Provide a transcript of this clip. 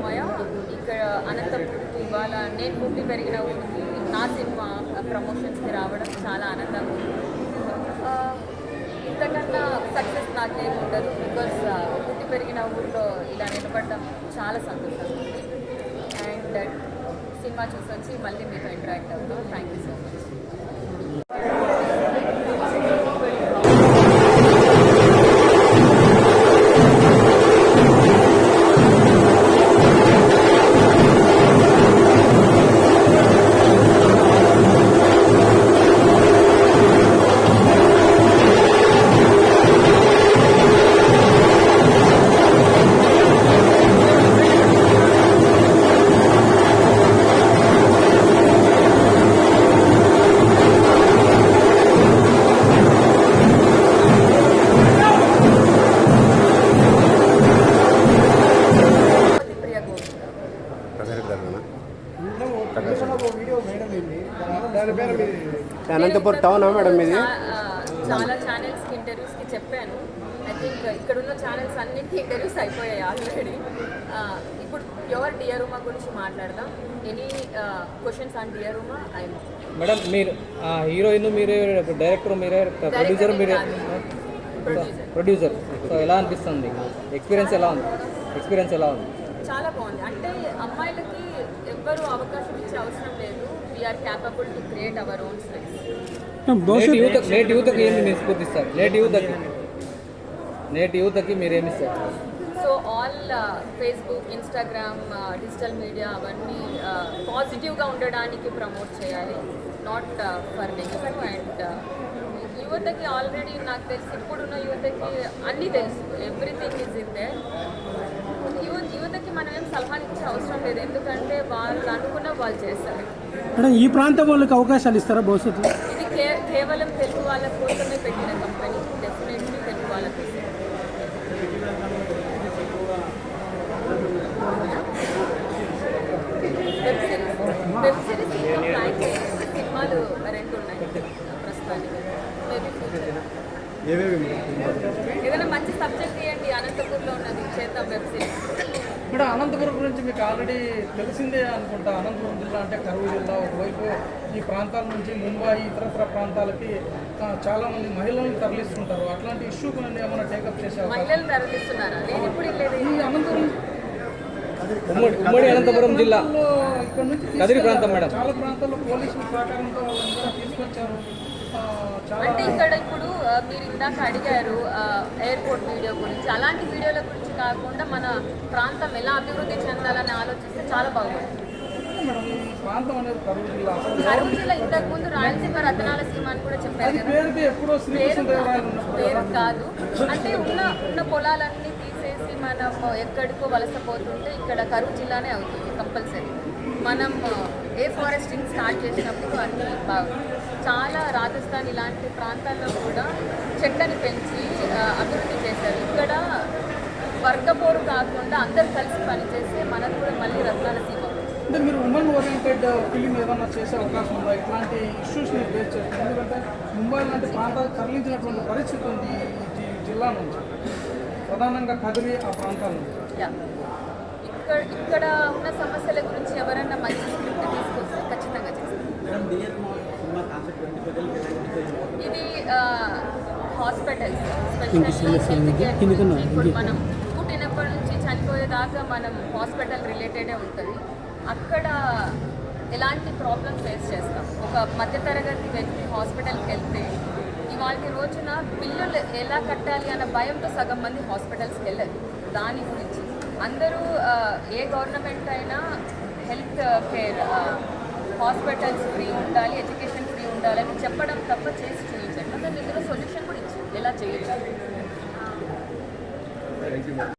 మోయ? ఇక్కడ అనంతపురం ఇవాళ నేను పుట్టి పెరిగిన ఊరికి నా సినిమా ప్రమోషన్స్కి రావడం చాలా ఆనందంగా ఉంది. ఇంతకన్నా సక్సెస్ నాకేం ఉండదు బికాస్ పుట్టి పెరిగిన ఊరిలో ఇలా నిలబడడం చాలా సంతోషంగా ఉంది. అండ్ సినిమా చూసి వచ్చి మళ్ళీ మీతో ఇంటరాక్ట్ అవుతాం. Thank you so much Anantapuram టౌనా madam ఆ, చాలా ఛానల్స్కి ఇంటర్వ్యూస్కి చెప్పాను. ఐ థింక్ ఇక్కడ ఉన్న ఛానల్స్ అన్నింటికి ఇంటర్వ్యూస్ అయిపోయాయి ఆల్రెడీ ఇప్పుడు ప్యూర్ డియర్ ఉమా గురించి మాట్లాడదాం? Any questions on dear Uma I madam మీరు ఆ, హీరోయిన్ మీరే డైరెక్టర్ మీరే ప్రొడ్యూసర్ మీరే ప్రొడ్యూసర్ ప్రొడ్యూసర్ సో ఎలా అనిపిస్తుంది? ఎక్స్పీరియన్స్ ఎలా ఉంది? ఎక్స్పీరియన్స్ ఎలా ఉంది? చాలా బాగుంది. అంటే అమ్మాయిలకి ఎవ్వరు అవకాశం ఇచ్చే అవసరం లేదు. We are capable to create our own space నేటి యూత్ నేటి యూత్కి ఏమి మీరు స్ఫూర్తిస్తారు? నేటి యూత్కి నేటి యూత్కి మీరు ఏమి ఇస్తారు? So all Facebook Instagram digital media అవన్నీ పాజిటివ్గా ఉండడానికి ప్రమోట్ చేయాలి. నాట్ ఫర్ నెగిటివ్ అండ్ యువతకి ఆల్రెడీ నాకు తెలిసి ఇప్పుడున్న యువతకి అన్నీ తెలుసు. ఎవ్రీథింగ్ ఈజ్ ఇన్ దే యువతకి మనం ఏం సలహాలు ఇచ్చే అవసరం లేదు. ఎందుకంటే వాళ్ళు అనుకున్న వాళ్ళు చేస్తారు. మేడం ఈ ప్రాంతం వాళ్ళకి అవకాశాలు ఇస్తారా భవిష్యత్తులో? ఇది కే కేవలం తెలుగు వాళ్ళ కోసమే పెట్టిన కంపెనీ డెఫినెట్లీ తెలుగు వాళ్ళ కోసం. వెబ్ సిరీస్ వెబ్ సిరీస్ ఇంకా ప్లాన్ సినిమాలు రెండు ఉన్నాయి ప్రస్తుతానికి. మేబీ ఫ్యూచర్ ఏదైనా మంచి సబ్జెక్ట్ ఇవ్వండి అనంతపూర్లో ఉన్నది. చేద్దాం వెబ్ సిరీస్ ఇక్కడ అనంతపురం గురించి మీకు ఆల్రెడీ తెలిసిందే అనుకుంటా. అనంతపురం జిల్లా అంటే కరువు జిల్లా ఒకవైపు ఈ ప్రాంతాల నుంచి ముంబై ఇతరత్ర ప్రాంతాలకి ఆ, చాలా మంది మహిళలను తరలిస్తుంటారు. అట్లాంటి ఇష్యూ కొన్ని ఏమైనా టేకప్ లేదు ఈ అనంతపురం ఉమ్మడి ఉమ్మడి అనంతపురం జిల్లా. ఇక్కడ నుంచి కదిరి ప్రాంతం మేడం. చాలా ప్రాంతాల్లో పోలీసుల సహకారంతో వాళ్ళందరూ తీసుకొచ్చారు. అంటే ఇక్కడ ఇప్పుడు మీరు ఇందాక అడిగారు ఎయిర్పోర్ట్ వీడియో గురించి. అలాంటి వీడియోల గురించి కాకుండా మన ప్రాంతం ఎలా అభివృద్ధి చెందాలని ఆలోచిస్తే చాలా బాగుంటుంది. కరువు జిల్లా అసలు కరువు జిల్లా ఇంతకు ముందు రాయలసీమ రత్నాల సీమ అని కూడా చెప్పారు పేరు కాదు అంటే ఉన్న ఉన్న పొలాలన్నీ తీసేసి మనం ఎక్కడికో వలసపోతుంటే ఇక్కడ కరువు జిల్లానే అవుతుంది కంపల్సరీ. మనం ఏ ఫారెస్టింగ్ స్టార్ట్ చేసినప్పుడు అన్ని బాగుంది చాలా రాజస్థాన్ ఇలాంటి ప్రాంతాల్లో కూడా చెట్లని పెంచి అభివృద్ధి చేశారు. ఇక్కడ వర్గపోరు కాకుండా అందరు కలిసి పనిచేస్తే మనకు కూడా మళ్ళీ రత్నాల సీమ. అంటే మీరు ఉమెన్ ఓరియంటెడ్ ఫిలిం ఏదన్నా చేసే అవకాశం ఉందా? ఇట్లాంటి ఇష్యూస్ని ఫేస్ చేస్తారు ఎందుకంటే ముంబై లాంటి ప్రాంతాలకు తరలించినటువంటి పరిస్థితి ఉంది ఈ జిల్లా నుంచి. ప్రధానంగా కదిరి ఆ ప్రాంతాల నుంచి. ఇక్కడ ఇక్కడ ఉన్న సమస్యల గురించి ఎవరైనా మంచి స్క్రిప్ట్ తీసుకొస్తే ఖచ్చితంగా చేస్తాం ఇది హాస్పిటల్స్ స్పెషల్లీ హెల్త్ కేర్ గురించి ఇప్పుడు మనం పుట్టినప్పటి నుంచి చనిపోయేదాకా మనం హాస్పిటల్ రిలేటెడే ఉంటుంది. అక్కడ ఎలాంటి ప్రాబ్లమ్ ఫేస్ చేస్తాం? ఒక మధ్యతరగతి వ్యక్తి హాస్పిటల్కి వెళ్తే ఇవాళ రోజున బిల్లులు ఎలా కట్టాలి అన్న భయంతో సగం మంది హాస్పిటల్స్కి వెళ్ళరు. దాని గురించి అందరూ ఏ గవర్నమెంట్ అయినా హెల్త్ కేర్ హాస్పిటల్స్ ఫ్రీ ఉండాలి ఎడ్యుకేషన్ ఫ్రీ ఉండాలని చెప్పడం తప్ప చేసి చూపించండి. దాని ఇందులో సొల్యూషన్ కూడా ఇచ్చింది. ఎలా చేయొచ్చు?